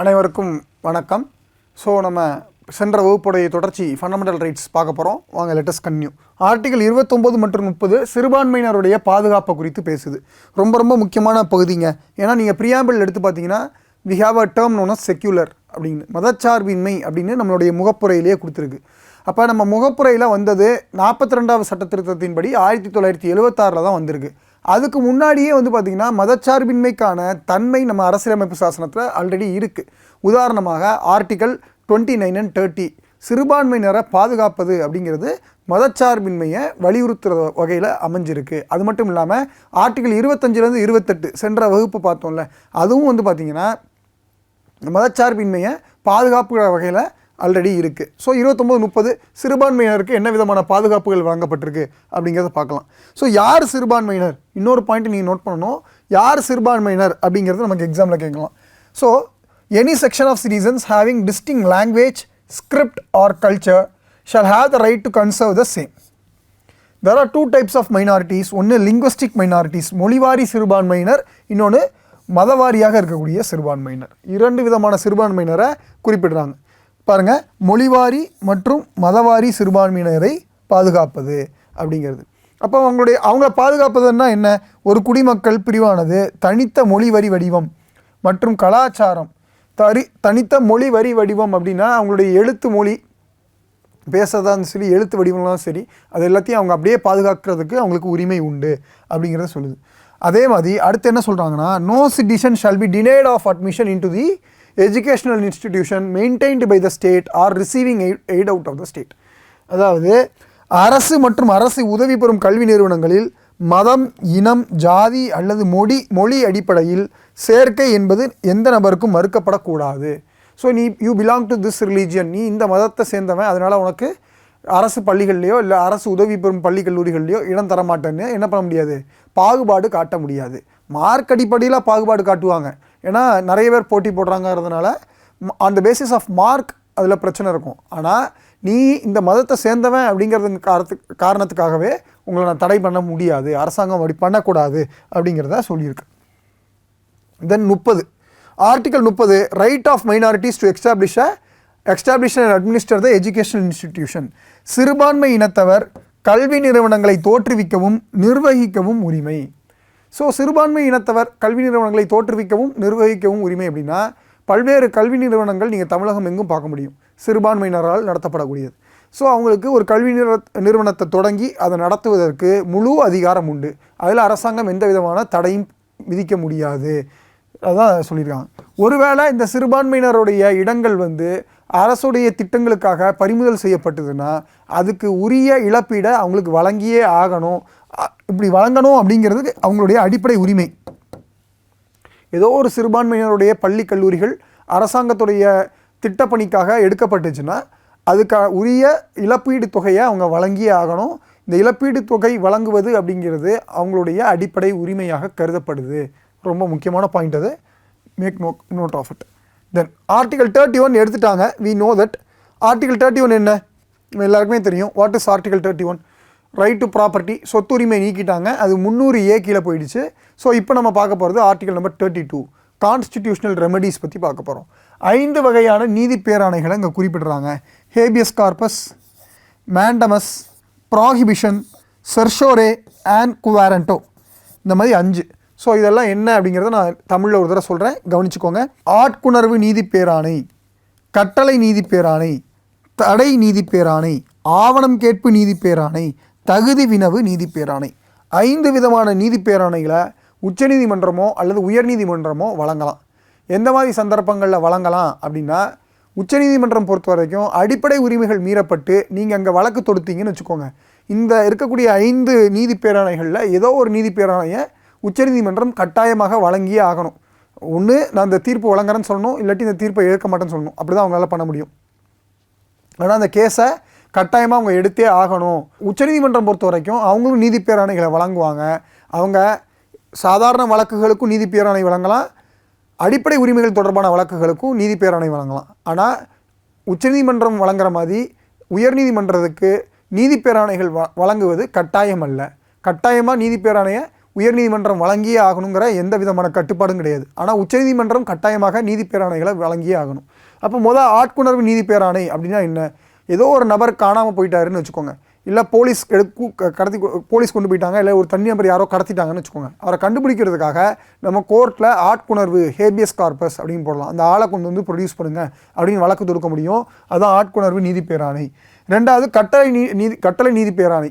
அனைவருக்கும் வணக்கம். ஸோ நம்ம சென்ற வகுப்புடைய தொடர்ச்சி ஃபண்டமெண்டல் ரைட்ஸ் பார்க்க போகிறோம் வாங்க லெட்டஸ் கன்யூ ஆர்டிகல் இருபத்தொம்போது மற்றும் முப்பது சிறுபான்மையினருடைய பாதுகாப்பை குறித்து பேசுது. ரொம்ப ரொம்ப முக்கியமான பகுதிங்க. ஏன்னா நீங்கள் ப்ரியாம்பிள் எடுத்து பார்த்தீங்கன்னா we have a term known secular அப்படின்னு மதச்சார்பின்மை அப்படின்னு நம்மளுடைய முகப்புரையிலேயே கொடுத்துருக்கு. அப்போ நம்ம முகப்புரையில் வந்தது நாற்பத்தி ரெண்டாவது சட்ட திருத்தத்தின்படி ஆயிரத்தி தொள்ளாயிரத்தி எழுபத்தாறில் தான் வந்திருக்கு. அதுக்கு முன்னாடியே வந்து பார்த்திங்கன்னா மதச்சார்பின்மைக்கான தன்மை நம்ம அரசியலமைப்பு சாசனத்தில் ஆல்ரெடி இருக்குது உதாரணமாக article twenty nine and thirty சிறுபான்மையினரை பாதுகாப்பது அப்படிங்கிறது மதச்சார்பின்மையை வலியுறுத்துகிற வகையில் அமைஞ்சிருக்கு. அது மட்டும் இல்லாமல் ஆர்டிக்கல் இருபத்தஞ்சிலேருந்து இருபத்தெட்டு சென்ற வகுப்பு பார்த்தோம்ல அதுவும் வந்து பார்த்திங்கன்னா மதச்சார்பின்மையை பாதுகாப்புகிற வகையில் ஆல்ரெடி இருக்குது ஸோ இருபத்தொம்போது முப்பது சிறுபான்மையினருக்கு என்ன விதமான பாதுகாப்புகள் வழங்கப்பட்டிருக்கு அப்படிங்கிறத பார்க்கலாம். ஸோ யார் சிறுபான்மையினர்? இன்னொரு பாயிண்ட் நீங்கள் நோட் பண்ணணும். யார் சிறுபான்மையினர் அப்படிங்கிறது நமக்கு எக்ஸாமில் கேட்கலாம். So any section of citizens having distinct language script or culture shall have the right to conserve the same there are two types of minorities ஒன்று லிங்குவஸ்டிக் மைனாரிட்டிஸ் மொழிவாரி சிறுபான்மையினர். இன்னொன்று மதவாரியாக இருக்கக்கூடிய சிறுபான்மையினர். இரண்டு விதமான சிறுபான்மையினரை குறிப்பிடுறாங்க. பாருங்கள் மொழிவாரி மற்றும் மதவாரி சிறுபான்மையினரை பாதுகாப்பது அப்படிங்கிறது. அப்போ அவங்களுடைய அவங்கள பாதுகாப்பதுன்னா என்ன? ஒரு குடிமக்கள் பிரிவானது தனித்த மொழி வரி வடிவம் மற்றும் கலாச்சாரம். தரி தனித்த மொழி வரி வடிவம் அப்படின்னா அவங்களுடைய எழுத்து மொழி பேசுறதா இருந்தாலும் சரி எழுத்து வடிவம்லாம் சரி அது எல்லாத்தையும் அவங்க அப்படியே பாதுகாக்கிறதுக்கு அவங்களுக்கு உரிமை உண்டு அப்படிங்கிறத சொல்லுது. அதே மாதிரி அடுத்து என்ன சொல்கிறாங்கன்னா no citizen shall be denied of admission into the educational institution maintained by the state or receiving aid out of the state அதாவது அரசு மற்றும் அரசு உதவி பெறும் கல்வி நிறுவனங்களில் மதம் இனம் ஜாதி அல்லது மொழி மொழி அடிப்படையில் சேர்க்கை என்பது எந்த நபருக்கும் மறுக்கப்படக்கூடாது. ஸோ நீ you belong to this religion நீ இந்த மதத்தை சேர்ந்தவன். அதனால் உனக்கு அரசு பள்ளிகள்லையோ இல்லை அரசு உதவி பெறும் பள்ளி கல்லூரிகள்லையோ இடம் தர மாட்டேன்னு என்ன பண்ண முடியாது? பாகுபாடு காட்ட முடியாது. மார்க் அடிப்படையில் பாகுபாடு காட்டுவாங்க. ஏன்னா நிறைய பேர் போட்டி போடுறாங்கிறதுனால அந்த பேசிஸ் ஆஃப் மார்க் அதில் பிரச்சனை இருக்கும். ஆனால் நீ இந்த மதத்தை சேர்ந்தவன் அப்படிங்கிறது காரத்து காரணத்துக்காகவே உங்களை நான் தடை பண்ண முடியாது அரசாங்கம் அப்படி பண்ணக்கூடாது அப்படிங்கிறத சொல்லியிருக்கு. தென் முப்பது. ஆர்டிக்கல் முப்பது right of minorities to establish a establish and administer the educational institution சிறுபான்மை இனத்தவர் கல்வி நிறுவனங்களை தோற்றுவிக்கவும் நிர்வகிக்கவும் உரிமை. ஸோ சிறுபான்மை இனத்தவர் கல்வி நிறுவனங்களை தோற்றுவிக்கவும் நிர்வகிக்கவும் உரிமை அப்படின்னா பல்வேறு கல்வி நிறுவனங்கள் நீங்கள் தமிழகம் எங்கும் பார்க்க முடியும். சிறுபான்மையினரால் நடத்தப்படக்கூடியது. ஸோ அவங்களுக்கு ஒரு கல்வி நிறுவனத்தை தொடங்கி அதை நடத்துவதற்கு முழு அதிகாரம் உண்டு. அதில் அரசாங்கம் எந்த விதமான தடையும் விதிக்க முடியாது. அதான் சொல்லியிருக்காங்க. ஒருவேளை இந்த சிறுபான்மையினருடைய இடங்கள் வந்து அரசுடைய திட்டங்களுக்காக பறிமுதல் செய்யப்பட்டதுன்னா அதுக்கு உரிய இழப்பீடை அவங்களுக்கு வழங்கியே ஆகணும். இப்படி வழங்கணும் அப்படிங்கிறது அவங்களுடைய அடிப்படை உரிமை. ஏதோ ஒரு சிறுபான்மையினருடைய பள்ளி கல்லூரிகள் அரசாங்கத்துடைய திட்டப்பணிக்காக எடுக்கப்பட்டுச்சுன்னா அதுக்கா உரிய இழப்பீடு தொகையை அவங்க வழங்கியே ஆகணும். இந்த இழப்பீடு தொகை வழங்குவது அப்படிங்கிறது அவங்களுடைய அடிப்படை உரிமையாக கருதப்படுது. ரொம்ப முக்கியமான பாயிண்ட் அது. Make no note of it then article thirty one எடுத்துட்டாங்க. We know that article thirty one என்ன? எல்லாருக்குமே தெரியும். What is article thirty one right to property சொத்துரிமை நீக்கிட்டாங்க. அது முந்நூறு ஏ கீழே போயிடுச்சு. ஸோ இப்போ நம்ம பார்க்க போகிறது article number thirty two constitutional remedies பற்றி பார்க்க போகிறோம் ஐந்து வகையான நீதி பேராணைகளை இங்கே குறிப்பிடுறாங்க. Habeas corpus mandamus prohibition certiorari and quo warranto இந்த மாதிரி அஞ்சு. ஸோ இதெல்லாம் என்ன அப்படிங்கிறத நான் தமிழில் ஒரு தடவை சொல்கிறேன் கவனிச்சுக்கோங்க. ஆட்குணர்வு நீதி பேராணை கட்டளை நீதி பேராணை தடை நீதி பேராணை ஆவணம் கேட்பு நீதி பேராணை தகுதி வினவு நீதி பேராணை. ஐந்து விதமான நீதி பேராணைகளை உச்சநீதிமன்றமோ அல்லது உயர்நீதிமன்றமோ வழங்கலாம். எந்த மாதிரி சந்தர்ப்பங்களில் வழங்கலாம் அப்படின்னா உச்சநீதிமன்றம் பொறுத்த வரைக்கும் அடிப்படை உரிமைகள் மீறப்பட்டு நீங்கள் அங்கே வழக்கு தொடுத்தீங்கன்னு வச்சுக்கோங்க. இந்த இருக்கக்கூடிய ஐந்து நீதி பேராணைகளில் ஏதோ ஒரு நீதி பேராணையை உச்சநீதிமன்றம் கட்டாயமாக வழங்கியே ஆகணும். ஒன்று நான் இந்த தீர்ப்பு வழங்குறேன்னு சொல்லணும் இல்லாட்டி இந்த தீர்ப்பை ஏற்க மாட்டேன்னு சொல்லணும். அப்படி தான் அவங்களால பண்ண முடியும். ஆனால் அந்த கேஸை கட்டாயமாக அவங்க எடுத்தே ஆகணும். உச்சநீதிமன்றம் பொறுத்த வரைக்கும் அவங்களும் நீதி பேராணைகளை வழங்குவாங்க. அவங்க சாதாரண வழக்குகளுக்கும் நீதி பேராணை வழங்கலாம். அடிப்படை உரிமைகள் தொடர்பான வழக்குகளுக்கும் நீதி பேராணை வழங்கலாம். ஆனால் உச்சநீதிமன்றம் வழங்குற மாதிரி உயர்நீதிமன்றத்துக்கு நீதி பேராணைகள் வ வழங்குவது கட்டாயம் அல்ல. கட்டாயமாக நீதி பேராணையை உயர்நீதிமன்றம் வழங்கியே ஆகணுங்கிற எந்த விதமான கட்டுப்பாடும் கிடையாது. ஆனால் உச்சநீதிமன்றம் கட்டாயமாக நீதி பேராணைகளை வழங்கியே ஆகணும். அப்போ முதல் ஆட்குணர்வு நீதி பேராணை அப்படின்னா என்ன? ஏதோ ஒரு நபர் காணாமல் போயிட்டாருன்னு வச்சுக்கோங்க. இல்லை போலீஸ் எடுக்கு கடத்தி போலீஸ் கொண்டு போயிட்டாங்க இல்லை ஒரு தனி நபர் யாரோ கடத்திட்டாங்கன்னு வச்சுக்கோங்க. அவரை கண்டுபிடிக்கிறதுக்காக நம்ம கோர்ட்டில் ஆட்குணர்வு ஹேபியஸ் கார்பஸ் அப்படின்னு போடலாம். அந்த ஆளை கொண்டு வந்து ப்ரொடியூஸ் பண்ணுங்கள் அப்படின்னு வழக்கு தொடுக்க முடியும். அதுதான் ஆட்குணர்வு நீதி பேராணை. ரெண்டாவது கட்டளை நீ நீதி கட்டளை நீதி பேராணை.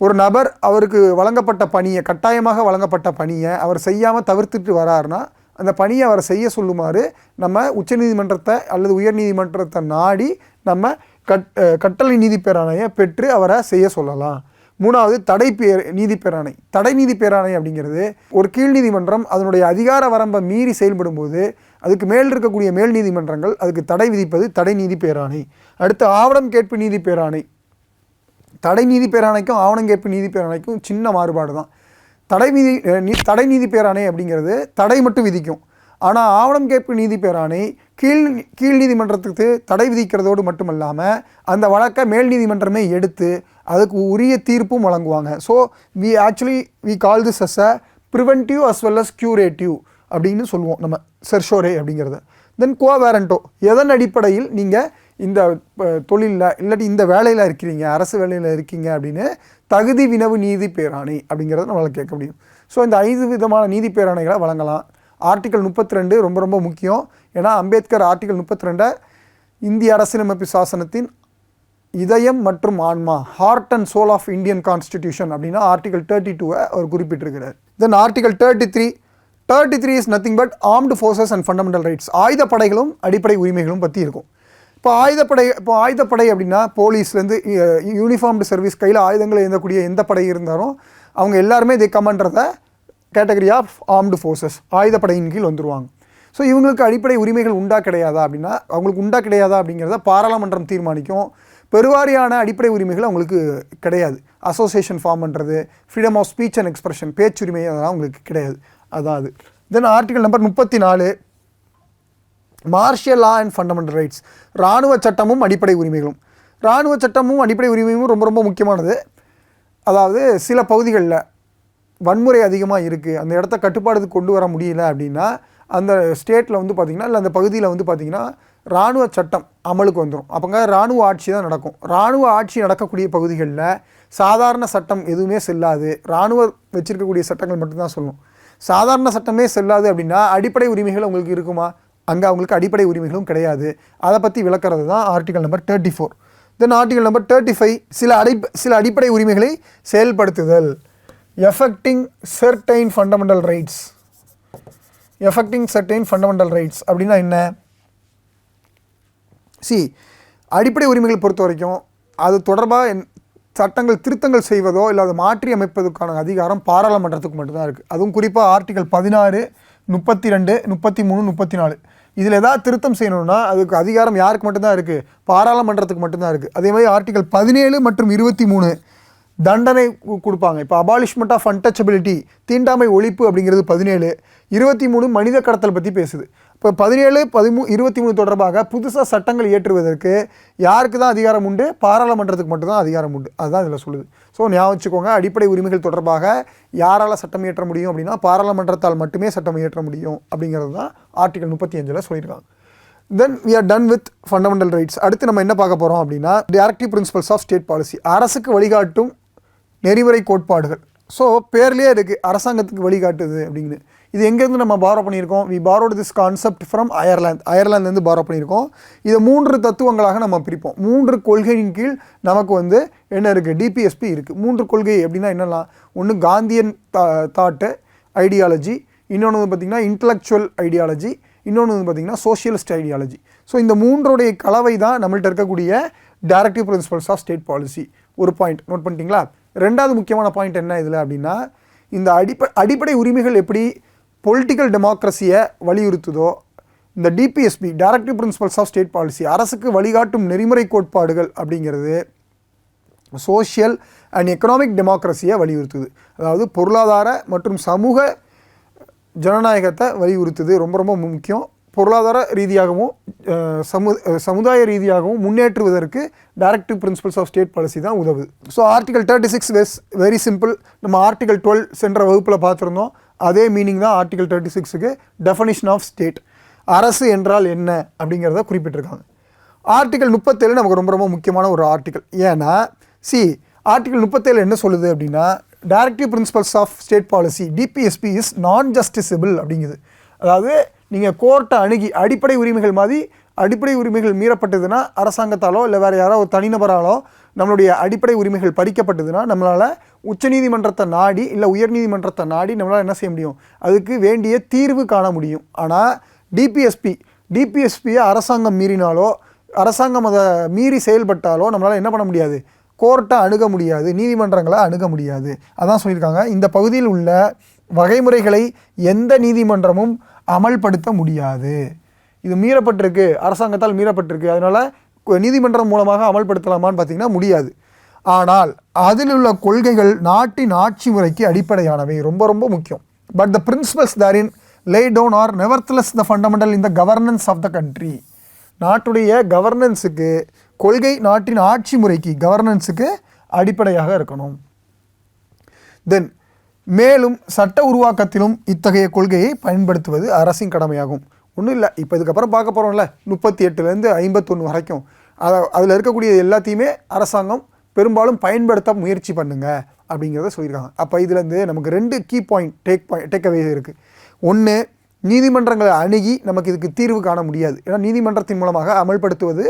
ஒரு நபர் அவருக்கு வழங்கப்பட்ட பணியை கட்டாயமாக வழங்கப்பட்ட பணியை அவர் செய்யாமல் தவிர்த்துட்டு வராருன்னா அந்த பணியை அவரை செய்ய சொல்லுமாறு நம்ம உச்சநீதிமன்றத்தை அல்லது உயர்நீதிமன்றத்தை நாடி நம்ம கட் கட்டளை நீதி பேராணையை பெற்று அவரை செய்ய சொல்லலாம். மூணாவது தடை பேர் நீதி பேராணை. தடை நீதி பேராணை அப்படிங்கிறது ஒரு கீழ் நீதிமன்றம் அதனுடைய அதிகார வரம்பை மீறி செயல்படும்போது அதுக்கு மேல் இருக்கக்கூடிய மேல் நீதிமன்றங்கள் அதுக்கு தடை விதிப்பது தடை நீதி பேராணை. அடுத்து ஆவணம் கேட்பு நீதி பேராணை. தடை நீதி பேராணைக்கும் ஆவணங்கேற்பு நீதி பேராணைக்கும் சின்ன மாறுபாடு தான். தடை நீதி நீ தடை நீதி பேராணை அப்படிங்கிறது தடை மட்டும் விதிக்கும். ஆனால் ஆவணம் கேட்பு நீதி பேராணை கீழ் கீழ் நீதிமன்றத்துக்கு தடை விதிக்கிறதோடு மட்டுமல்லாமல் அந்த வழக்கை மேல் நீதிமன்றமே எடுத்து அதுக்கு உரிய தீர்ப்பும் வழங்குவாங்க. So we actually we call this as a preventive as well as curative அப்படின்னு சொல்லுவோம் நம்ம செர்ஷோரே அப்படிங்கிறத. தென் கோவேரண்டோ எதன் அடிப்படையில் நீங்கள் இந்த தொழிலில் இல்லாட்டி இந்த வேலையில் இருக்கிறீங்க அரசு வேலையில் இருக்கீங்க அப்படின்னு தகுதி வினவு நீதி பேராணை அப்படிங்கிறத நம்மளால் கேட்க முடியும். ஸோ இந்த ஐந்து விதமான நீதி பேராணைகளை வழங்கலாம். ஆர்டிகல் முப்பத்தி ரெண்டு ரொம்ப ரொம்ப முக்கியம். ஏன்னா அம்பேத்கர் ஆர்டிகல் முப்பத்தி ரெண்டை இந்திய அரசியலமைப்பு சாசனத்தின் இதயம் மற்றும் ஆன்மா heart and soul of Indian constitution அப்படின்னா ஆர்டிகல் தேர்ட்டி டூவை அவர் குறிப்பிட்டிருக்கிறார். Then article thirty three thirty three is nothing but armed forces and fundamental rights ஆயுதப்படைகளும் அடிப்படை உரிமைகளும் பற்றி இருக்கும். இப்போ ஆயுதப்படை இப்போ ஆயுதப்படை அப்படின்னா போலீஸ்லேருந்து யூனிஃபார்ம்டு சர்வீஸ் கையில் ஆயுதங்களை எழுந்தக்கூடிய எந்த படை இருந்தாலும் அவங்க எல்லாருமே இதை கமெண்ட்றதை கேட்டகரி ஆஃப் ஆர்ம்டு ஃபோர்ஸஸ் ஆயுதப்படையின் கீழ் வந்துருவாங்க. ஸோ இவங்களுக்கு அடிப்படை உரிமைகள் உண்டா கிடையாதா அப்படின்னா அவங்களுக்கு உண்டா கிடையாதா அப்படிங்கிறத பாராளுமன்றம் தீர்மானிக்கும். பெருவாரியான அடிப்படை உரிமைகள் அவங்களுக்கு கிடையாது. அசோசியேஷன் ஃபார்ம் பண்ணுறது freedom of speech and expression பேச்சுரிமை அதெல்லாம் அவங்களுக்கு கிடையாது. அதாவது தென் ஆர்டிகல் நம்பர் முப்பத்தி நாலு martial law and fundamental rights இராணுவ சட்டமும் அடிப்படை உரிமைகளும். இராணுவ சட்டமும் அடிப்படை உரிமையும் ரொம்ப ரொம்ப முக்கியமானது. அதாவது சில பகுதிகளில் வன்முறை அதிகமாக இருக்குது. அந்த இடத்த கட்டுப்பாடுக்கு கொண்டு வர முடியல அப்படின்னா அந்த ஸ்டேட்டில் வந்து பார்த்திங்கன்னா இல்லை அந்த பகுதியில் வந்து பார்த்திங்கன்னா இராணுவ சட்டம் அமலுக்கு வந்துடும் அப்போங்க இராணுவ ஆட்சி தான் நடக்கும். இராணுவ ஆட்சி நடக்கக்கூடிய பகுதிகளில் சாதாரண சட்டம் எதுவுமே செல்லாது. இராணுவ வச்சுருக்கக்கூடிய சட்டங்கள் மட்டும்தான் சொல்லும். சாதாரண சட்டமே செல்லாது அப்படின்னா அடிப்படை உரிமைகள் உங்களுக்கு இருக்குமா? அங்கே அவங்களுக்கு அடிப்படை உரிமைகளும் கிடையாது. அதை பற்றி விளக்குறது தான் article number thirty four then article number thirty five சில அடி சில அடிப்படை உரிமைகளை செயல்படுத்துதல். Effecting certain fundamental rights effecting certain fundamental rights அப்படின்னா என்ன? சி அடிப்படை உரிமைகள் பொறுத்த வரைக்கும் அது தொடர்பாக என்- சட்டங்கள் திருத்தங்கள் செய்வதோ இல்லை அதை மாற்றி அமைப்பதற்கான அதிகாரம் பாராளுமன்றத்துக்கு மட்டும்தான் இருக்குது அதுவும் குறிப்பாக ஆர்டிகல் பதினாறு முப்பத்தி ரெண்டு முப்பத்தி மூணு முப்பத்தி நாலு இதில் ஏதாவது திருத்தம் செய்யணும்னா அதுக்கு அதிகாரம் யாருக்கு மட்டும்தான் இருக்குது பாராளுமன்றத்துக்கு மட்டும்தான் இருக்குது அதே மாதிரி ஆர்டிகல் பதினேழு மற்றும் இருபத்தி மூணு தண்டனை கு- கொடுப்பாங்க. இப்போ அபாலிஷ்மெண்ட் ஆஃப் அன்டச்சபிலிட்டி தீண்டாமை ஒழிப்பு அப்படிங்கிறது பதினேழு இருபத்தி மூணு மனித கடத்தல் பற்றி பேசுது. இப்போ பதினேழு பதிமூ இருபத்தி மூணு தொடர்பாக புதுசாக சட்டங்கள் இயற்றுவதற்கு யாருக்கு தான் அதிகாரம் உண்டு? பாராளுமன்றத்துக்கு மட்டும்தான் அதிகாரம் உண்டு. அதுதான் இதில் சொல்லுது. ஸோ ஞாபகம் வச்சுக்கோங்க அடிப்படை உரிமைகள் தொடர்பாக யாரால் சட்டம் இயற்ற முடியும் அப்படின்னா பாராளுமன்றத்தால் மட்டுமே சட்டம் இயற்ற முடியும் அப்படிங்கிறது தான் ஆர்டிகல் முப்பத்தி அஞ்சில் சொல்லியிருக்காங்க. Then we are done with fundamental rights அடுத்து நம்ம என்ன பார்க்க போகிறோம் அப்படின்னா directive principles of state policy அரசுக்கு வழிகாட்டும் நெறிமுறை கோட்பாடுகள். ஸோ பேர்லேயே இருக்குது அரசாங்கத்துக்கு வழிகாட்டுது அப்படின்னு இது எங்கேருந்து நம்ம பாரோ பண்ணியிருக்கோம்? We borrowed this concept from Ireland அயர்லாந்துலேருந்து borrow பண்ணியிருக்கோம். இதை மூன்று தத்துவங்களாக நம்ம பிரிப்போம். மூன்று கொள்கையின் கீழ் நமக்கு வந்து என்ன இருக்குது டிபிஎஸ்பி இருக்குது மூன்று கொள்கை அப்படின்னா என்னெல்லாம்? ஒன்று காந்தியன் தா தாட்டு ஐடியாலஜி இன்னொன்று வந்து பார்த்திங்கன்னா இன்டலெக்சுவல் ஐடியாலஜி இன்னொன்று வந்து பார்த்திங்கன்னா சோஷியலிஸ்ட் ஐடியாலஜி ஸோ இந்த மூன்றுடைய கலவை தான் நம்மள்கிட்ட இருக்கக்கூடிய directive principles of state policy ஒரு பாயிண்ட் நோட் பண்ணிட்டீங்களா? ரெண்டாவது முக்கியமான பாயிண்ட் என்ன இதில் அப்படின்னா இந்த அடிப்ப அடிப்படை உரிமைகள் எப்படி பொலிட்டிக்கல் டெமோக்ரஸியை வலியுறுத்துதோ இந்த DPSP directive principles of state policy அரசுக்கு வழிகாட்டும் நெறிமுறை கோட்பாடுகள் அப்படிங்கிறது சோஷியல் அண்ட் எக்கனாமிக் டெமோக்ரஸியை வலியுறுத்துது. அதாவது பொருளாதார மற்றும் சமூக ஜனநாயகத்தை வலியுறுத்துது. ரொம்ப ரொம்ப முக்கியம். பொருளாதார ரீதியாகவும் சமு சமுதாய ரீதியாகவும் முன்னேற்றுவதற்கு directive principles of state policy தான் உதவுது. So article thirty six was very simple நம்ம ஆர்டிகல் டுவெல் சென்ற வகுப்பில் பார்த்துருந்தோம். அதே மீனிங் தான் ஆர்டிகல் தேர்ட்டி சிக்ஸுக்கு டெஃபனிஷன் ஆஃப் ஸ்டேட் அரசு என்றால் என்ன அப்படிங்கிறத குறிப்பிட்டிருக்காங்க. ஆர்டிகல் முப்பத்தேழு நமக்கு ரொம்ப ரொம்ப முக்கியமான ஒரு ஆர்டிகல் ஏன்னா சி ஆர்டிகல் முப்பத்தேழு என்ன சொல்லுது அப்படின்னா directive principles of state policy DPSP is non justiciable அப்படிங்குது. அதாவது நீங்கள் கோர்ட்டை அணுகி அடிப்படை உரிமைகள் மாதிரி அடிப்படை உரிமைகள் மீறப்பட்டதுன்னா அரசாங்கத்தாலோ இல்லை வேறு யாரோ ஒரு தனிநபராலோ நம்மளுடைய அடிப்படை உரிமைகள் பறிக்கப்பட்டதுன்னா நம்மளால் உச்சநீதிமன்றத்தை நாடி இல்லை உயர்நீதிமன்றத்தை நாடி நம்மளால் என்ன செய்ய முடியும்? அதுக்கு வேண்டிய தீர்வு காண முடியும். ஆனால் டிபிஎஸ்பி டிபிஎஸ்பியை அரசாங்கம் மீறினாலோ அரசாங்கம் அதை மீறி செயல்பட்டாலோ நம்மளால் என்ன பண்ண முடியாது? கோர்ட்டை அணுக முடியாது நீதிமன்றங்களை அணுக முடியாது. அதான் சொல்லியிருக்காங்க. இந்த பகுதியில் உள்ள வகைமுறைகளை எந்த நீதிமன்றமும் அமல்படுத்த முடியாது. இது மீறப்பட்டிருக்கு. அரசாங்கத்தால் மீறப்பட்டிருக்கு. அதனால் நீதிமன்றம் மூலமாக அமல்படுத்தலாமான்னு பார்த்தீங்கன்னா முடியாது. ஆனால் அதில் உள்ள கொள்கைகள் நாட்டின் ஆட்சி முறைக்கு அடிப்படையானவை. ரொம்ப ரொம்ப முக்கியம். But the principles therein lay down are nevertheless the fundamental in the governance of the country நாட்டுடைய கவர்னன்ஸுக்கு கொள்கை நாட்டின் ஆட்சி முறைக்கு கவர்னன்ஸுக்கு அடிப்படையாக இருக்கணும். தென் மேலும் சட்ட உருவாக்கத்திலும் இத்தகைய கொள்கையை பயன்படுத்துவது அரசின் கடமையாகும். ஒன்றும் இல்லை. இப்போ இதுக்கப்புறம் பார்க்க போகிறோம்ல முப்பத்தி எட்டுலேருந்து ஐம்பத்தொன்று வரைக்கும். அதை அதில் இருக்கக்கூடிய எல்லாத்தையுமே அரசாங்கம் பெரும்பாலும் பயன்படுத்த முயற்சி பண்ணுங்க அப்படிங்கிறத சொல்லியிருக்காங்க. அப்போ இதுலேருந்து நமக்கு ரெண்டு key point take point take away இருக்குது ஒன்று நீதிமன்றங்களை அணுகி நமக்கு இதுக்கு தீர்வு காண முடியாது. ஏன்னா நீதிமன்றத்தின் மூலமாக அமல்படுத்துவது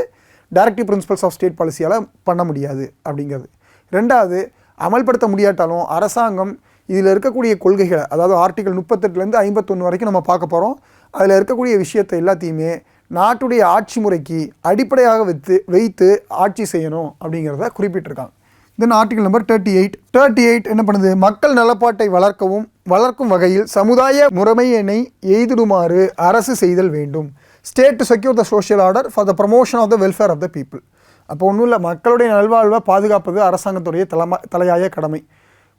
டைரக்டிவ் பிரின்சிபல்ஸ் ஆஃப் ஸ்டேட் பாலிசியால் பண்ண முடியாது அப்படிங்கிறது. ரெண்டாவது அமல்படுத்த முடியாட்டாலும் அரசாங்கம் இதில் இருக்கக்கூடிய கொள்கைகளை அதாவது ஆர்டிகல் முப்பத்தெட்டுலேருந்து ஐம்பத்தொன்று வரைக்கும் நம்ம பார்க்க போகிறோம் அதில் இருக்கக்கூடிய விஷயத்தை எல்லாத்தையுமே நாட்டுடைய ஆட்சி முறைக்கு அடிப்படையாக வைத்து வைத்து ஆட்சி செய்யணும் அப்படிங்கிறத குறிப்பிட்டிருக்காங்க. Then article number thirty eight thirty eight என்ன பண்ணுது? மக்கள் நலப்பாட்டை வளர்க்கவும் வளர்க்கும் வகையில் சமுதாய முறைமையினை எய்திடுமாறு அரசு செய்தல் வேண்டும். State to secure the social order for the promotion of the welfare of the people அப்போ ஒன்றும் இல்லை மக்களுடைய நல்வாழ்வை பாதுகாப்பது அரசாங்கத்துடைய தலைம தலையாய கடமை.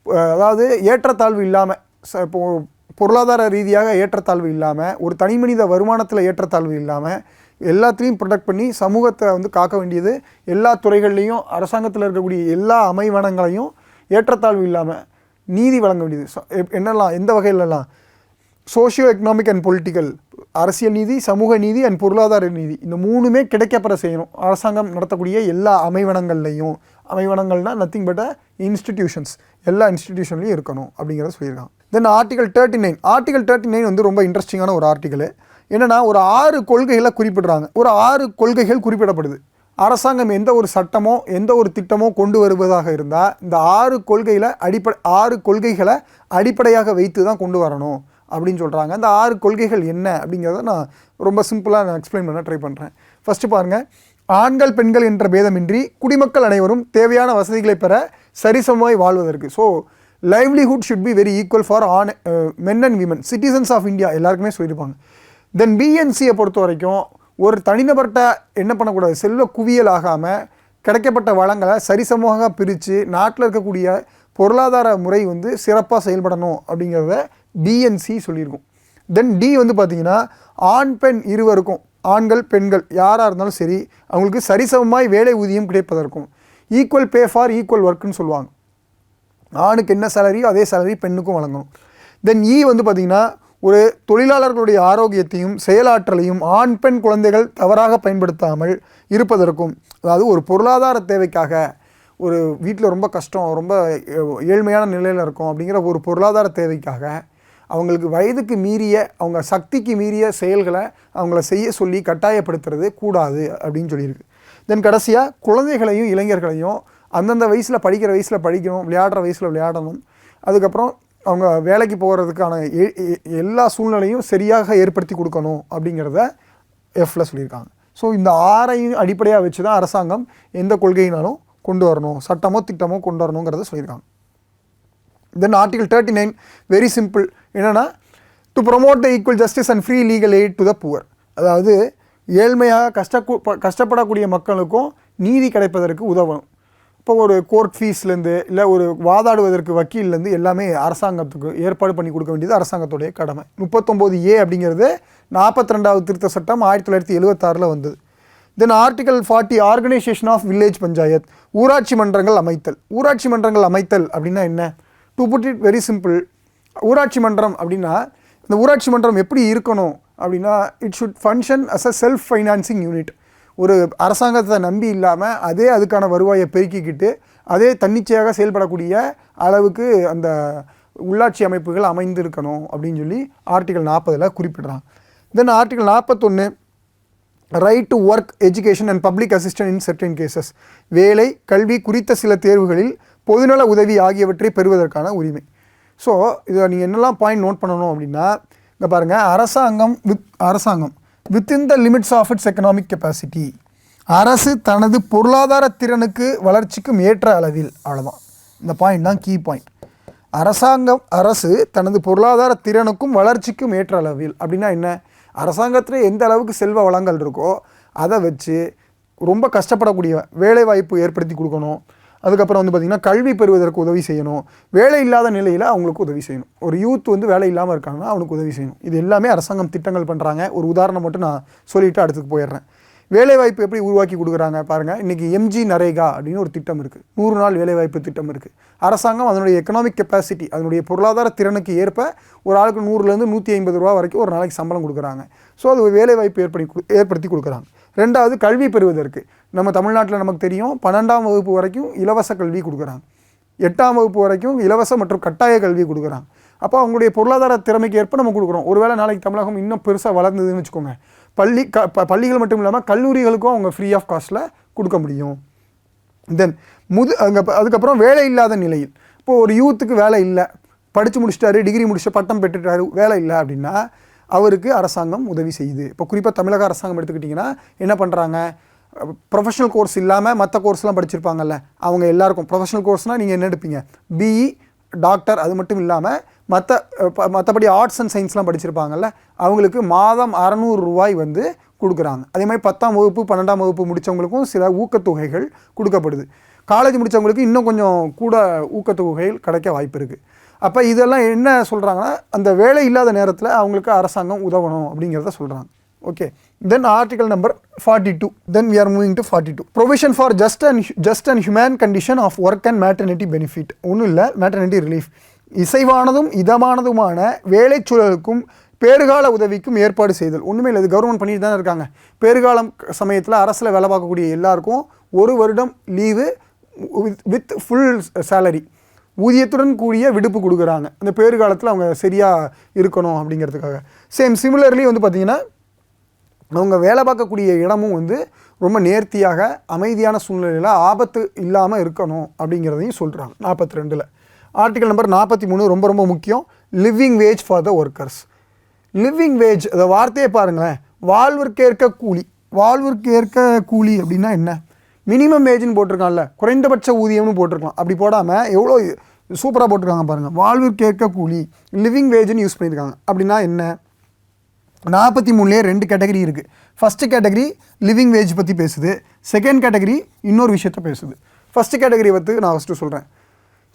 அதாவது ஏற்றத்தாழ்வு இல்லாமல் இப்போ பொருளாதார ரீதியாக ஏற்றத்தாழ்வு இல்லாமல் ஒரு தனி மனித வருமானத்தில் ஏற்றத்தாழ்வு இல்லாமல் எல்லாத்தையும் ப்ரொடெக்ட் பண்ணி சமூகத்தை வந்து காக்க வேண்டியது எல்லா துறைகள்லேயும் அரசாங்கத்தில் இருக்கக்கூடிய எல்லா அமைவனங்களையும் ஏற்றத்தாழ்வு இல்லாமல் நீதி வழங்க வேண்டியது. என்னெல்லாம் எந்த வகையிலலாம்? சோஷியோ எக்கனாமிக் அண்ட் பொலிட்டிக்கல் அரசியல் நீதி சமூக நீதி அண்ட் பொருளாதார நீதி இந்த மூணுமே கிடைக்கப்பெற செய்யணும். அரசாங்கம் நடத்தக்கூடிய எல்லா அமைவனங்கள்லையும் அமைவனங்கள்னால் நத்திங் பட் இன்ஸ்டிடியூஷன்ஸ் எல்லா இன்ஸ்டிடியூஷன்லையும் இருக்கணும் அப்படிங்கிறத சொல்லியிருக்காங்க. Then article thirty nine article thirty nine வந்து ரொம்ப இன்ட்ரெஸ்டிங்கான ஒரு ஆர்டிகல் என்னென்னா ஒரு ஆறு கொள்கைகளை குறிப்பிடுறாங்க. ஒரு ஆறு கொள்கைகள் குறிப்பிடப்படுது. அரசாங்கம் எந்த ஒரு சட்டமோ எந்த ஒரு திட்டமோ கொண்டு வருவதாக இருந்தால் இந்த ஆறு கொள்கையில் அடிப்படை ஆறு கொள்கைகளை அடிப்படையாக வைத்து தான் கொண்டு வரணும் அப்படின்னு சொல்கிறாங்க அந்த ஆறு கொள்கைகள் என்ன அப்படிங்கிறத நான் ரொம்ப சிம்பிளாக நான் எக்ஸ்பிளைன் பண்ண ட்ரை பண்ணுறேன் ஃபஸ்ட்டு பாருங்கள் ஆண்கள் பெண்கள் என்ற பேதமின்றி குடிமக்கள் அனைவரும் தேவையான வசதிகளை பெற சரிசமமாய் வாழ்வதற்கு. So livelihood should be very equal for on men and women citizens of India எல்லாருக்குமே சொல்லியிருப்பாங்க. தென் பிஎன்சியை பொறுத்த வரைக்கும் ஒரு தனிநபர்கிட்ட என்ன பண்ணக்கூடாது? செல்வ குவியல் ஆகாமல் கிடைக்கப்பட்ட வளங்களை சரிசமமாக பிரித்து நாட்டில் இருக்கக்கூடிய பொருளாதார முறை வந்து சிறப்பாக செயல்படணும் அப்படிங்கிறத பிஎன்சி சொல்லியிருக்கும். தென் டி வந்து பார்த்திங்கன்னா ஆண் பெண் இருவருக்கும் ஆண்கள் பெண்கள் யாராக இருந்தாலும் சரி அவங்களுக்கு சரிசமமாய் வேலை ஊதியம் கிடைப்பதற்கும் ஈக்குவல் பே ஃபார் ஈக்குவல் ஒர்க்குன்னு சொல்லுவாங்க. ஆணுக்கு என்ன சேலரியோ அதே சேலரி பெண்ணுக்கும் வழங்கணும் தென் இ e வந்து பார்த்திங்கன்னா ஒரு தொழிலாளர்களுடைய ஆரோக்கியத்தையும் செயலாற்றலையும் ஆண் பெண் குழந்தைகள் தவறாக பயன்படுத்தாமல் இருப்பதற்கும் அதாவது ஒரு பொருளாதார தேவைக்காக ஒரு வீட்டில் ரொம்ப கஷ்டம் ரொம்ப ஏழ்மையான நிலையில் இருக்கும் அப்படிங்கிற ஒரு பொருளாதார தேவைக்காக அவங்களுக்கு வயதுக்கு மீறிய அவங்க சக்திக்கு மீறிய செயல்களை அவங்கள செய்ய சொல்லி கட்டாயப்படுத்துறது கூடாது அப்படின்னு சொல்லியிருக்கு. தென் கடைசியாக குழந்தைகளையும் இளைஞர்களையும் அந்தந்த வயசில் படிக்கிற வயசில் படிக்கணும் விளையாடுற வயசில் விளையாடணும். அதுக்கப்புறம் அவங்க வேலைக்கு போகிறதுக்கான எ- எ- எல்லா சூழ்நிலையும் சரியாக ஏற்படுத்தி கொடுக்கணும் அப்படிங்கிறத எஃப்ல சொல்லியிருக்காங்க. ஸோ இந்த ஆறையும் அடிப்படையாக வச்சு தான் அரசாங்கம் எந்த கொள்கையினாலும் கொண்டு வரணும் சட்டமோ திட்டமோ கொண்டு வரணுங்கிறத சொல்லியிருக்காங்க. Then article thirty nine very simple என்னென்னா to promote the equal justice and free legal aid to the poor அதாவது ஏழ்மையாக கஷ்ட கஷ்டப்படக்கூடிய மக்களுக்கும் நீதி கிடைப்பதற்கு உதவணும். இப்போ ஒரு கோர்ட் ஃபீஸ்லேருந்து இல்லை ஒரு வாதாடுவதற்கு வக்கீல்லேருந்து எல்லாமே அரசாங்கத்துக்கு ஏற்பாடு பண்ணி கொடுக்க வேண்டியது அரசாங்கத்துடைய கடமை. முப்பத்தொம்போது ஏ அப்படிங்கிறது நாற்பத்தி ரெண்டாவது திருத்த சட்டம் ஆயிரத்தி தொள்ளாயிரத்தி எழுபத்தாறில் வந்தது. Then article forty organisation of village panchayat ஊராட்சி மன்றங்கள் அமைத்தல். ஊராட்சி மன்றங்கள் அமைத்தல் அப்படின்னா என்ன? To put it very simple ஊராட்சி மன்றம் அப்படின்னா இந்த ஊராட்சி மன்றம் எப்படி இருக்கணும் அப்படின்னா it should function as a self financing unit ஒரு அரசாங்கத்தை நம்பி இல்லாமல் அதே அதுக்கான வருவாயை பெருக்கிக்கிட்டு அதே தன்னிச்சையாக செயல்படக்கூடிய அளவுக்கு அந்த உள்ளாட்சி அமைப்புகள் அமைந்திருக்கணும் அப்படின்னு சொல்லி ஆர்டிகல் நாற்பதில் குறிப்பிடுறான் தென் ஆர்டிகல் நாற்பத்தொன்று right to work education and public assistant in certain cases வேலை கல்வி குறித்த சில தேர்வுகளில் பொதுநல உதவி ஆகியவற்றை பெறுவதற்கான உரிமை. ஸோ இதை நீங்கள் என்னெல்லாம் பாயிண்ட் நோட் பண்ணணும் அப்படின்னா இங்கே பாருங்கள் அரசாங்கம் வித் அரசாங்கம் within the limits of its economic capacity அரசு தனது பொருளாதார திறனுக்கு வளர்ச்சிக்கும் ஏற்ற அளவில் அவ்வளோதான் இந்த பாயிண்ட் தான் கீ பாயிண்ட் அரசாங்கம் அரசு தனது பொருளாதார திறனுக்கும் வளர்ச்சிக்கும் ஏற்ற அளவில் அப்படின்னா என்ன? அரசாங்கத்தில் எந்த அளவுக்கு செல்வ வளங்கள் இருக்கோ அதை வச்சு ரொம்ப கஷ்டப்படக்கூடிய வேலைவாய்ப்பு ஏற்படுத்தி கொடுக்கணும். அதுக்கப்புறம் வந்து பார்த்திங்கன்னா கல்வி பெறுவதற்கு உதவி செய்யணும். வேலை இல்லாத நிலையில் அவங்களுக்கு உதவி செய்யணும். ஒரு யூத் வந்து வேலை இல்லாமல் இருக்காங்கன்னா அவனுக்கு உதவி செய்யணும். இது எல்லாமே அரசாங்கம் திட்டங்கள் பண்ணுறாங்க ஒரு உதாரணம் மட்டும் நான் சொல்லிவிட்டு அடுத்துக்கு போயிடுறேன். வேலைவாய்ப்பு எப்படி உருவாக்கி கொடுக்குறாங்க பாருங்கள் இன்றைக்கி எம்ஜி நரேகா அப்படின்னு ஒரு திட்டம் இருக்குது நூறு நாள் வேலைவாய்ப்பு திட்டம் இருக்குது அரசாங்கம் அதனுடைய எக்கனாமிக் கெப்பாசிட்டி அதனுடைய பொருளாதார திறனுக்கு ஏற்ப ஒரு ஆளுக்கு நூறுலேருந்து நூற்றி ஐம்பது ரூபா வரைக்கும் ஒரு நாளைக்கு சம்பளம் கொடுக்குறாங்க. ஸோ அது ஒரு வேலைவாய்ப்பு ஏற்படுத்தி கொடு- ஏற்படுத்தி கொடுக்குறாங்க. ரெண்டாவது கல்வி பெறுவதற்கு. நம்ம தமிழ்நாட்டில் நமக்கு தெரியும் பன்னெண்டாம் வகுப்பு வரைக்கும் இலவச கல்வி கொடுக்குறாங்க. எட்டாம் வகுப்பு வரைக்கும் இலவச மற்றும் கட்டாய கல்வி கொடுக்குறாங்க. அப்போ அவங்களுடைய பொருளாதார திறமைக்கு ஏற்ப நம்ம கொடுக்குறோம். ஒருவேளை நாளைக்கு தமிழகம் இன்னும் பெருசாக வளர்ந்ததுன்னு வச்சுக்கோங்க. பள்ளி க ப- பள்ளிகள் மட்டும் இல்லாமல் கல்லூரிகளுக்கும் அவங்க ஃப்ரீ ஆஃப் காஸ்ட்டில் கொடுக்க முடியும். தென் முது அங்கே அதுக்கப்புறம் வேலை இல்லாத நிலையில். இப்போ ஒரு யூத்துக்கு வேலை இல்லை. படித்து முடிச்சிட்டாரு டிகிரி முடிச்சு பட்டம் பெற்றுட்டாரு வேலை இல்லை அப்படின்னா அவருக்கு அரசாங்கம் உதவி செய்யுது. இப்போ குறிப்பாக தமிழக அரசாங்கம் எடுத்துக்கிட்டிங்கன்னா என்ன பண்ணுறாங்க ப்ரொஃபஷனல் கோர்ஸ் இல்லாமல் மற்ற கோர்ஸ்லாம் படிச்சிருப்பாங்கல்ல அவங்க எல்லாருக்கும் ப்ரொஃபஷனல் கோர்ஸ்னால் நீங்கள் என்ன எடுப்பீங்க? பிஇ டாக்டர் அது மட்டும் இல்லாமல் மற்ற மற்றபடி ஆர்ட்ஸ் அண்ட் சயின்ஸ்லாம் படிச்சிருப்பாங்கல்ல அவங்களுக்கு மாதம் அறநூறு ரூபாய் வந்து கொடுக்குறாங்க. அதே மாதிரி பத்தாம் வகுப்பு பன்னெண்டாம் வகுப்பு முடித்தவங்களுக்கும் சில ஊக்கத்தொகைகள் கொடுக்கப்படுது. காலேஜ் முடித்தவங்களுக்கு இன்னும் கொஞ்சம் கூட ஊக்கத்தொகைகள் கிடைக்க வாய்ப்பு இருக்குது அப்போ இதெல்லாம் என்ன சொல்கிறாங்கன்னா அந்த வேலை இல்லாத நேரத்தில் அவங்களுக்கு அரசாங்கம் உதவணும் அப்படிங்கிறத சொல்கிறாங்க okay then article number forty two then we are moving to forty two provision for just and just and human condition of work and maternity benefit ஒன்றும் இல்லை மேட்டர்னிட்டி ரிலீஃப் இசைவானதும் இதமானதுமான வேலைச்சூழலுக்கும் பேறுகால உதவிக்கும் ஏற்பாடு செய்தல். ஒன்றுமே இல்லை இது கவர்மெண்ட் பண்ணிட்டு தானே இருக்காங்க. பேறுகாலம் சமயத்தில் அரசில் வேலை பார்க்கக்கூடிய எல்லாருக்கும் ஒரு வருடம் லீவு வித் ஃபுல் சேலரி ஊதியத்துடன் கூடிய விடுப்பு கொடுக்குறாங்க. அந்த பேறு காலத்தில் அவங்க சரியாக இருக்கணும் அப்படிங்கிறதுக்காக. சேம் சிமிலர்லி வந்து பார்த்திங்கன்னா அவங்க வேலை பார்க்கக்கூடிய இடமும் வந்து ரொம்ப நேர்த்தியாக அமைதியான சூழ்நிலையில் ஆபத்து இல்லாமல் இருக்கணும் அப்படிங்கிறதையும் சொல்கிறாங்க நாற்பத்தி ரெண்டில் ஆர்டிகல் நம்பர் நாற்பத்தி மூணு ரொம்ப ரொம்ப முக்கியம். Living wage for the workers living wage அதை வார்த்தையை பாருங்களேன். வாழ்விற்கேற்க கூலி. வாழ்விற்கேற்க கூலி அப்படின்னா என்ன? மினிமம் வேஜ்னு போட்டிருக்கான்ல குறைந்தபட்ச ஊதியம்னு போட்டிருக்கலாம். அப்படி போடாமல் எவ்வளோ சூப்பராக போட்டிருக்காங்க பாருங்கள் வாழ்விற்கேற்க கூலி லிவிங் வேஜ்னு யூஸ் பண்ணியிருக்காங்க. அப்படின்னா என்ன? நாற்பத்தி மூணுலேயே ரெண்டு கேட்டகரி இருக்குது ஃபஸ்ட்டு கேட்டகரி லிவிங் வேஜ் பற்றி பேசுது. செகண்ட் கேட்டகரி இன்னொரு விஷயத்த பேசுது. ஃபஸ்ட்டு கேட்டகரி பற்றி நான் ஃபஸ்ட்டு சொல்கிறேன்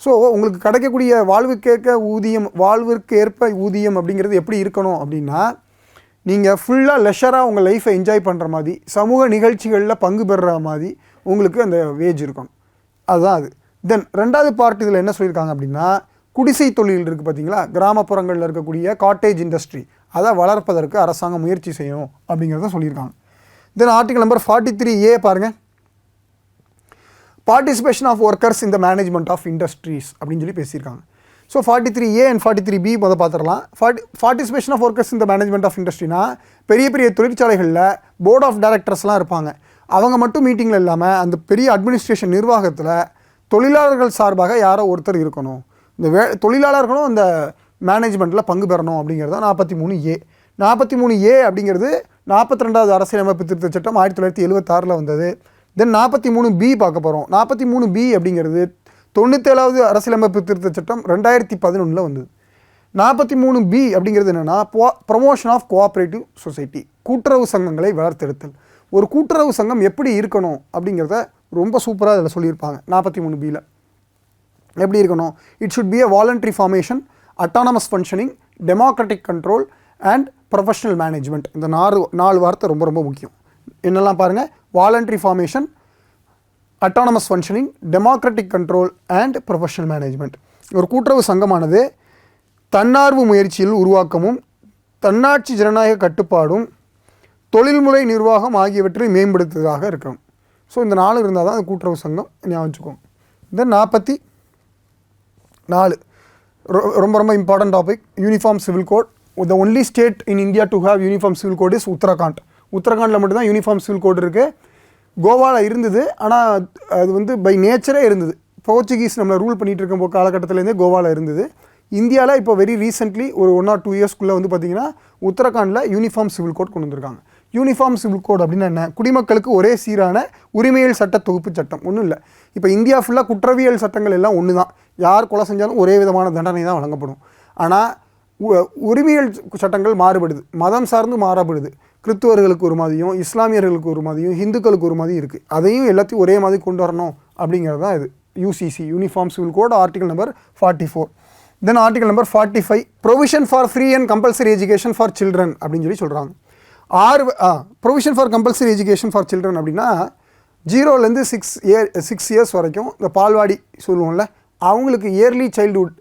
ஸோ உங்களுக்கு கிடைக்கக்கூடிய வாழ்வுக்கேற்க ஊதியம் வாழ்விற்கு ஏற்ப ஊதியம் அப்படிங்கிறது எப்படி இருக்கணும் அப்படின்னா நீங்கள் ஃபுல்லாக லெஷராக உங்கள் லைஃப்பை என்ஜாய் பண்ணுற மாதிரி சமூக நிகழ்ச்சிகளில் பங்கு பெறுற மாதிரி உங்களுக்கு அந்த வேஜ் இருக்கும். அதுதான் அது. தென் ரெண்டாவது பார்ட் இதில் என்ன சொல்லியிருக்காங்க அப்படின்னா குடிசை தொழில் இருக்குது பார்த்தீங்களா? கிராமப்புறங்களில் இருக்கக்கூடிய காட்டேஜ் இண்டஸ்ட்ரி அதை வளர்ப்பதற்கு அரசாங்கம் முயற்சி செய்யணும் அப்படிங்கிறத சொல்லியிருக்காங்க. Then article number forty three A பாருங்கள் பார்ட்டிசிபேஷன் ஆஃப் ஒர்க்கர்ஸ் இந்த மேனேஜ்மெண்ட் ஆஃப் இண்டஸ்ட்ரீஸ் அப்படின்னு சொல்லி பேசியிருக்காங்க. So forty three A and forty three B முத பார்த்துடலாம் ஃபார்ட்டி பார்ட்டிசிபேஷன் ஆஃப் ஒர்க்கர்ஸ் இந்த மேனேஜ்மெண்ட் ஆஃப் இண்டஸ்ட்ரினா பெரிய பெரிய தொழிற்சாலைகளில் போர்ட் ஆஃப் டைரக்டர்ஸ்லாம் இருப்பாங்க. அவங்க மட்டும் மீட்டிங்கில் இல்லாமல் அந்த பெரிய அட்மினிஸ்ட்ரேஷன் நிர்வாகத்தில் தொழிலாளர்கள் சார்பாக யாரோ ஒருத்தர் இருக்கணும். இந்த வே தொழிலாளர்களும் அந்த மேனேஜ்மெண்ட்டில் பங்கு பெறணும் அப்படிங்கிறது நாற்பத்தி மூணு ஏ. நாற்பத்தி மூணு ஏ அப்படிங்கிறது நாற்பத்தி ரெண்டாவது அரசியலமைப்பு திருத்த சட்டம் ஆயிரத்தி தொள்ளாயிரத்தி எழுபத்தாறில் வந்தது. தென் நாற்பத்தி மூணு பி பார்க்க போகிறோம் நாற்பத்தி மூணு பி அப்படிங்கிறது தொண்ணூற்றேழாவது அரசியலமைப்பு திருத்த சட்டம் ரெண்டாயிரத்தி பதினொன்றில் வந்தது. நாற்பத்தி மூணு பி அப்படிங்கிறது என்னென்னா ப்ரொமோஷன் ஆஃப் கோஆப்ரேட்டிவ் சொசைட்டி கூட்டுறவு சங்கங்களை வளர்த்தெடுத்தல். ஒரு கூட்டுறவு சங்கம் எப்படி இருக்கணும் அப்படிங்கிறத ரொம்ப சூப்பராக அதில் சொல்லியிருப்பாங்க. நாற்பத்தி மூணு பியில் எப்படி இருக்கணும்? It should be a voluntary formation autonomous functioning democratic control and professional management இந்த நாலு நாலு வார்த்தை ரொம்ப ரொம்ப முக்கியம். என்னெல்லாம் பாருங்கள் voluntary formation autonomous functioning democratic control and professional management ஒரு கூட்டுறவு சங்கமானது தன்னார்வ முயற்சியில் உருவாக்கமும் தன்னாட்சி ஜனநாயக கட்டுப்பாடும் தொழில்முறை நிர்வாகம் ஆகியவற்றை மேம்படுத்துவதாக இருக்கணும் ஸோ இந்த நாலு இருந்தால் தான் அந்த கூட்டுறவு சங்கம் ஞாபகம் வச்சுக்கோங்க தென் நாற்பத்தி நாலு. ரொ- ரொம்ப ரொம்ப important topic uniform civil code the only state in India to have uniform civil code is Uttarakhand உத்தரகாண்டில் மட்டும்தான் யூனிஃபார்ம் சிவில் கோட் இருக்குது கோவாவில் இருந்தது ஆனால் அது வந்து பை நேச்சரே இருந்தது. போர்ச்சுகீஸ் நம்மளை ரூல் பண்ணிகிட்டு இருக்கும் காலகட்டத்திலேருந்தே கோவாவில் இருந்தது. இந்தியாவில் இப்போ வெரி ரீசெண்ட்லி ஒரு ஒன் ஆர் டூ இயர்ஸ்க்குள்ளே வந்து பார்த்தீங்கன்னா உத்தரகாண்டில் யூனிஃபார்ம் சிவில் கோட் கொண்டு வந்திருக்காங்க. யூனிஃபார்ம் சிவில் கோட் அப்படின்னா என்ன? குடிமக்களுக்கு ஒரே சீரான உரிமையியல் சட்ட தொகுப்பு சட்டம். ஒன்றும் இல்லை. இப்போ இந்தியா ஃபுல்லாக குற்றவியல் சட்டங்கள் எல்லாம் ஒன்று தான் யார் கொலை செஞ்சாலும் ஒரே விதமான தண்டனை தான் வழங்கப்படும். ஆனால் உ- சட்டங்கள் மாறுபடுது. மதம் சார்ந்து மாறப்படுது கிறித்துவர்களுக்கு ஒரு மாதிரியும் இஸ்லாமியர்களுக்கு ஒரு மாதிரியும் ஹிந்துக்களுக்கு ஒரு மாதிரி இருக்குது அதையும் எல்லாத்தையும் ஒரே மாதிரி கொண்டு வரணும் அப்படிங்கிறது தான் இது. UCC uniform civil code article number forty four then article number forty five provision for free and compulsory education for children அப்படின்னு சொல்லி சொல்கிறாங்க ஆறு provision for compulsory education for children அப்படின்னா ஜீரோலேருந்து சிக்ஸ் இயர் சிக்ஸ் இயர்ஸ் வரைக்கும் இந்த பால்வாடி சொல்லுவோம்ல அவங்களுக்கு இயர்லி சைல்டுஹுட்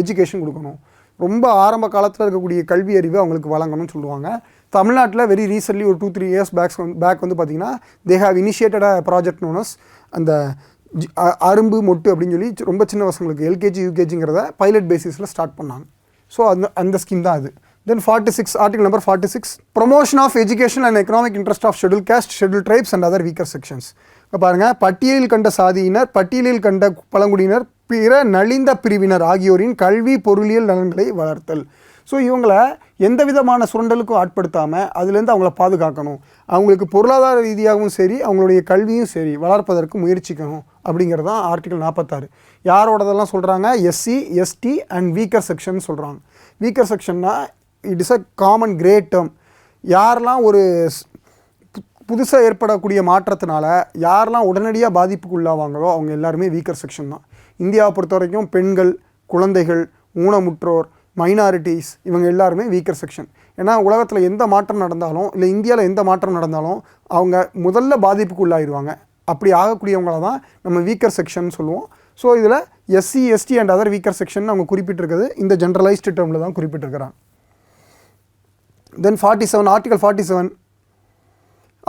எஜுகேஷன் கொடுக்கணும். ரொம்ப ஆரம்ப காலத்தில் இருக்கக்கூடிய கல்வி அறிவு அவங்களுக்கு வழங்கணும்னு சொல்லுவாங்க. தமிழ்நாட்டில் வெரி ரீசென்ட்லி ஒரு டூ த்ரீ இயர்ஸ் பேக்ஸ் வந்து பேக் வந்து பார்த்தீங்கன்னா they have initiated project known as அந்த ஜி- அரும்பு மொட்டு அப்படின்னு சொல்லி ரொம்ப சின்ன பசங்களுக்கு எல்கேஜி யூகேஜிங்கிறத பைலட் பேசிஸில் ஸ்டார்ட் பண்ணாங்க. ஸோ அந்த அந்த ஸ்கீம் தான் அது. Then forty six article number forty six promotion of education and economic interest of schedule caste schedule tribes and other weaker sections இப்போ பாருங்கள் பட்டியலில் கண்ட சாதியினர் பட்டியலில் கண்ட பழங்குடியினர் பிற நலிந்த பிரிவினர் ஆகியோரின் கல்வி பொருளியல் நலன்களை வளர்த்தல். ஸோ இவங்களை எந்த விதமான சுரண்டலுக்கும் ஆட்படுத்தாமல் அதுலேருந்து அவங்கள பாதுகாக்கணும். அவங்களுக்கு பொருளாதார ரீதியாகவும் சரி அவங்களுடைய கல்வியும் சரி வளர்ப்பதற்கு முயற்சிக்கணும் அப்படிங்கிறது தான் ஆர்டிகல் நாற்பத்தாறு யாரோடதெல்லாம் சொல்கிறாங்க SC ST and weaker section சொல்கிறாங்க weaker செக்ஷன்னா it is a common great term. யாரெல்லாம் ஒரு புதுசாக ஏற்படக்கூடிய மாற்றத்தினால யாரெல்லாம் உடனடியாக பாதிப்புக்கு உள்ளாவாங்களோ அவங்க எல்லாருமே வீக்கர் செக்ஷன் தான். இந்தியாவை பொறுத்த வரைக்கும் பெண்கள் குழந்தைகள் ஊனமுற்றோர் மைனாரிட்டிஸ் இவங்க எல்லாருமே வீக்கர் செக்ஷன் ஏன்னா உலகத்தில் எந்த மாற்றம் நடந்தாலும் இல்லை இந்தியாவில் எந்த மாற்றம் நடந்தாலும் அவங்க முதல்ல பாதிப்புக்கு உள்ளாயிடுவாங்க அப்படி ஆகக்கூடியவங்கள தான் நம்ம வீக்கர் செக்ஷன் சொல்லுவோம். ஸோ இதில் SC ST and other weaker section அவங்க குறிப்பிட்டிருக்கிறது. இந்த ஜென்ரலைஸ்டு டேர்மில் தான் குறிப்பிட்டிருக்கிறாங்க. Then forty seven article forty seven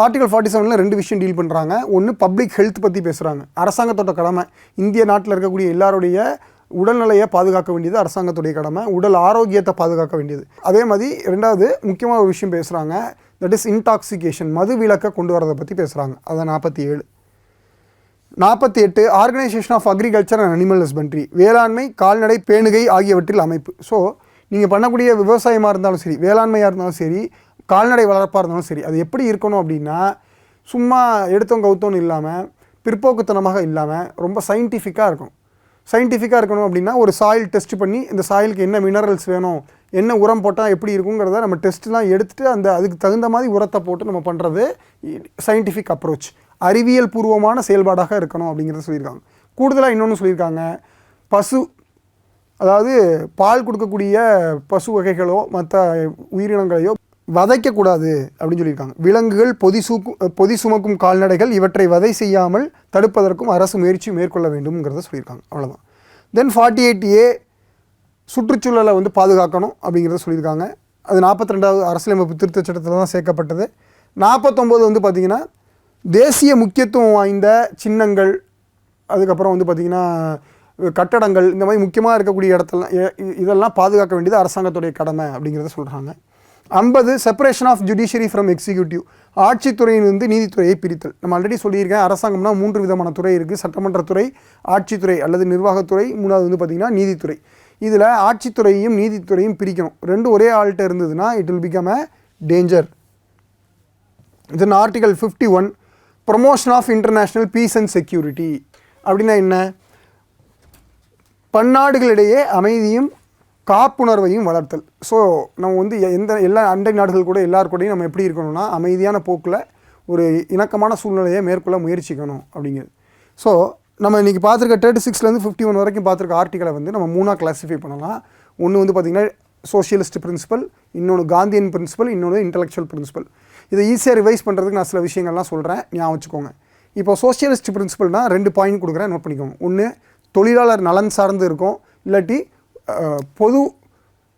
article forty செவனில் ரெண்டு விஷயம் டீல் பண்ணுறாங்க ஒன்று பப்ளிக் ஹெல்த் பற்றி பேசுகிறாங்க அரசாங்கத்தோட கடமை. இந்திய நாட்டில் இருக்கக்கூடிய எல்லாருடைய உடல்நிலையை பாதுகாக்க வேண்டியது அரசாங்கத்துடைய கடமை. உடல் ஆரோக்கியத்தை பாதுகாக்க வேண்டியது. அதே மாதிரி ரெண்டாவது முக்கியமான ஒரு விஷயம் பேசுகிறாங்க தட் இஸ் இன்டாக்சிகேஷன் மது விளக்கை கொண்டு வரதை பற்றி பேசுகிறாங்க அதான் நாற்பத்தி ஏழு. நாற்பத்தி எட்டு organisation of agriculture and animal husbandry வேளாண்மை கால்நடை பேணுகை ஆகியவற்றில் அமைப்பு. ஸோ நீங்கள் பண்ணக்கூடிய விவசாயமாக இருந்தாலும் சரி வேளாண்மையாக இருந்தாலும் சரி கால்நடை வளர்ப்பாக இருந்தாலும் சரி அது எப்படி இருக்கணும் அப்படின்னா சும்மா எடுத்தோம் கவுத்தோன்னு இல்லாமல் பிற்போக்குத்தனமாக இல்லாமல் ரொம்ப சயின்டிஃபிக்காக இருக்கும் சயின்டிஃபிக்காக இருக்கணும் அப்படின்னா ஒரு சாயில் டெஸ்ட் பண்ணி இந்த சாயிலுக்கு என்ன மினரல்ஸ் வேணும் என்ன உரம் போட்டால் எப்படி இருக்குங்கிறத நம்ம டெஸ்ட்லாம் எடுத்துகிட்டு அந்த அதுக்கு தகுந்த மாதிரி உரத்தை போட்டு நம்ம பண்ணுறது சயின்டிஃபிக் அப்ரோச் அறிவியல் பூர்வமான செயல்பாடாக இருக்கணும் அப்படிங்கிறத சொல்லியிருக்காங்க. கூடுதலாக இன்னொன்று சொல்லியிருக்காங்க. பசு அதாவது பால் கொடுக்கக்கூடிய பசு வகைகளோ மற்ற உயிரினங்களையோ வதைக்கக்கூடாது அப்படின்னு சொல்லியிருக்காங்க. விலங்குகள் பொதி சூக்கு பொதி சுமக்கும் கால்நடைகள் இவற்றை வதை செய்யாமல் தடுப்பதற்கும் அரசு முயற்சி மேற்கொள்ள வேண்டும்ங்கிறத சொல்லியிருக்காங்க. அவ்வளோதான் தென் ஃபார்ட்டி எயிட் ஏ சுற்றுச்சூழலை வந்து பாதுகாக்கணும் அப்படிங்கிறத சொல்லியிருக்காங்க. அது நாற்பத்தி ரெண்டாவது அரசியலமைப்பு திருத்தச் சட்டத்தில் தான் சேர்க்கப்பட்டது. நாற்பத்தொம்போது வந்து பார்த்திங்கன்னா தேசிய முக்கியத்துவம் வாய்ந்த சின்னங்கள் அதுக்கப்புறம் வந்து பார்த்திங்கன்னா கட்டடங்கள் இந்த மாதிரி முக்கியமாக இருக்கக்கூடிய இடத்தெல்லாம் எ- இ- இதெல்லாம் பாதுகாக்க வேண்டியது அரசாங்கத்துடைய கடமை அப்படிங்கிறத சொல்கிறாங்க ஐம்பது separation of judiciary from executive ஆட்சித்துறையிலிருந்து நீதித்துறையை பிரித்தல். நம்ம ஆல்ரெடி சொல்லியிருக்கேன் அரசாங்கம்னா மூன்று விதமான துறை இருக்குது சட்டமன்றத்துறை ஆட்சித்துறை அல்லது நிர்வாகத்துறை. மூணாவது வந்து பார்த்திங்கன்னா நீதித்துறை. இதில் ஆட்சித்துறையும் நீதித்துறையும் பிரிக்கணும். ரெண்டு ஒரே ஆள்கிட்ட இருந்ததுன்னா it will become a danger then article fifty one promotion of international peace and security அப்படின்னா என்ன? பன்னாடுகளிடையே அமைதியும் காப்புணர்வையும் வளர்த்தல். ஸோ நம்ம வந்து எ- எந்த எல்லா அண்டை நாடுகள் கூட எல்லார் கூடயும் நம்ம எப்படி இருக்கணும்னா அமைதியான போக்கில் ஒரு இணக்கமான சூழ்நிலையை மேற்கொள்ள முயற்சிக்கணும் அப்படிங்கிறது. ஸோ நம்ம இன்றைக்கி பார்த்துருக்க தேர்ட்டி சிக்ஸ்லேருந்து ஃபிஃப்டி ஒன் வரைக்கும் பார்த்துருக்க ஆர்டிகளை வந்து நம்ம மூணாக கிளாஸிஃபை பண்ணலாம். ஒன்று வந்து பார்த்திங்கன்னா சோஷியலிஸ்ட் பிரின்சிபல் இன்னொன்று காந்தியன் பிரின்சிபல் இன்னொன்று இன்டலெக்சுவல் பிரின்சிபல் இதை ஈஸியாக ரிவைஸ் பண்ணுறதுக்கு நான் சில விஷயங்கள்லாம் சொல்கிறேன் ஞாபகம் வச்சுக்கோங்க. இப்போ சோஷியலிஸ்ட் பிரின்சிபல்னால் ரெண்டு பாயிண்ட் கொடுக்குறேன் நோட் பண்ணிக்கோங்க. ஒன்று தொழிலாளர் நலன் சார்ந்து இருக்கும். இல்லாட்டி பொது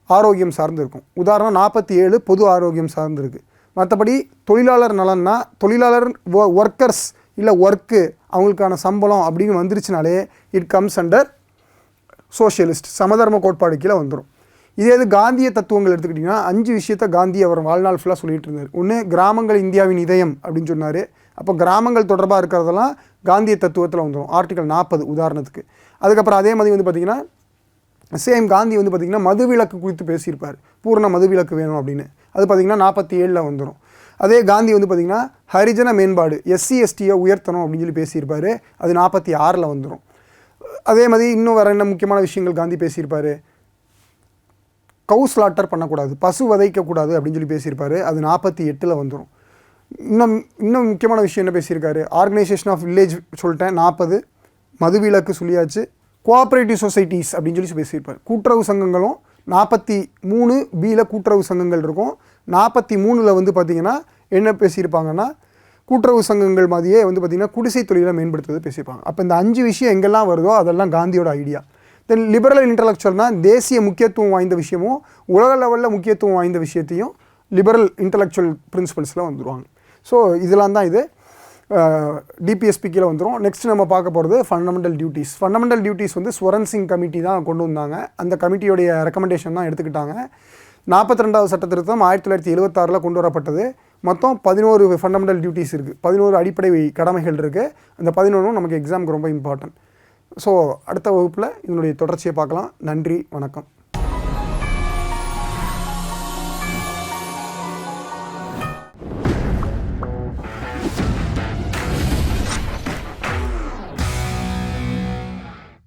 ஆரோக்கியம் சார்ந்து இருக்கும். உதாரணம் நாற்பத்தி ஏழு பொது ஆரோக்கியம் சார்ந்து இருக்குது மற்றபடி தொழிலாளர் நலன்னா தொழிலாளர் ஒர்க்கர்ஸ் இல்லை ஒர்க்கு அவங்களுக்கான சம்பளம் அப்படின்னு வந்துருச்சுனாலே இட் கம்ஸ் அண்டர் சோஷியலிஸ்ட் சமதர்ம கோட்பாடு கீழே வந்துடும் இதே இது காந்திய தத்துவங்கள் எடுத்துக்கிட்டிங்கன்னா அஞ்சு விஷயத்த காந்தி அவர் வாழ்நாள் ஃபுல்லாக சொல்லிகிட்டு இருந்தார். ஒன்று கிராமங்கள் இந்தியாவின் இதயம் அப்படின்னு சொன்னார். அப்போ கிராமங்கள் தொடர்பாக இருக்கிறதெல்லாம் காந்திய தத்துவத்தில் வந்துடும். ஆர்டிகல் நாற்பது உதாரணத்துக்கு. அதுக்கப்புறம் அதே மாதிரி வந்து பார்த்திங்கன்னா சேம் காந்தி வந்து பார்த்திங்கன்னா மதுவிலக்கு குறித்து பேசியிருப்பார். பூர்ண மதுவிலக்கு வேணும் அப்படின்னு. அது பார்த்திங்கன்னா நாற்பத்தி ஏழில் வந்துடும் அதே காந்தி வந்து பார்த்திங்கன்னா ஹரிஜன மேம்பாடு எஸ்சி எஸ்டியை உயர்த்தணும் அப்படின்னு சொல்லி பேசியிருப்பார். அது நாற்பத்தி ஆறில் வந்துடும் அதே மாதிரி இன்னும் வேறு என்ன முக்கியமான விஷயங்கள் காந்தி பேசியிருப்பார்? கவு ஸ்லாட்டர் பண்ணக்கூடாது பசு வதைக்கக்கூடாது அப்படின்னு சொல்லி பேசியிருப்பார். அது நாற்பத்தி எட்டில் வந்துடும் இன்னும் இன்னும் முக்கியமான விஷயம் என்ன பேசியிருக்காரு? ஆர்கனைசேஷன் ஆஃப் வில்லேஜ் சொல்லிட்டேன் நாற்பது. மதுவிலக்கு சொல்லியாச்சு. கோஆப்ரேட்டிவ் சொசைட்டிஸ் அப்படின்னு சொல்லி பேசியிருப்பார். கூட்டுறவு சங்கங்களும் நாற்பத்தி மூணு பியில் கூட்டுறவு சங்கங்கள் இருக்கும். நாற்பத்தி மூணில் வந்து பார்த்திங்கன்னா என்ன பேசியிருப்பாங்கன்னா கூட்டுறவு சங்கங்கள் மாதிரியே வந்து பார்த்திங்கன்னா குடிசை தொழிலை மேம்படுத்துவது பேசியிருப்பாங்க. அப்போ இந்த அஞ்சு விஷயம் எங்கெல்லாம் வருதோ அதெல்லாம் காந்தியோட ஐடியா தென் லிபரல் இன்டலெக்சுவல்னால் தேசிய முக்கியத்துவம் வாய்ந்த விஷயமும் உலக லெவலில் முக்கியத்துவம் வாய்ந்த விஷயத்தையும் லிபரல் இன்டலெக்சுவல் பிரின்சிபல்ஸில் வந்துடுவாங்க ஸோ இதெல்லாம் தான் இது. டிபிஎஸ்பி கீழே வந்துடும் நெக்ஸ்ட் நம்ம பார்க்க போகிறது ஃபண்டமெண்டல் டியூட்டிஸ் ஃபண்டமெண்டல் டியூட்டிஸ் வந்து ஸ்வரன் சிங் கமிட்டி தான் கொண்டு வந்தாங்க. அந்த கமிட்டியோடைய ரெக்கமெண்டேஷன் தான் எடுத்துக்கிட்டாங்க. நாற்பத்தி ரெண்டாவது சட்ட திருத்தம் ஆயிரத்தி தொள்ளாயிரத்தி எழுபத்தாறில் கொண்டு வரப்பட்டது. மொத்தம் பதினோரு ஃபண்டமெண்டல் டியூட்டிஸ் இருக்குது பதினோரு அடிப்படை கடமைகள் இருக்குது அந்த பதினொன்றும் நமக்கு எக்ஸாமுக்கு ரொம்ப இம்பார்ட்டன்ட் ஸோ அடுத்த வகுப்பில் இதனுடைய தொடர்ச்சியை பார்க்கலாம். நன்றி. வணக்கம்.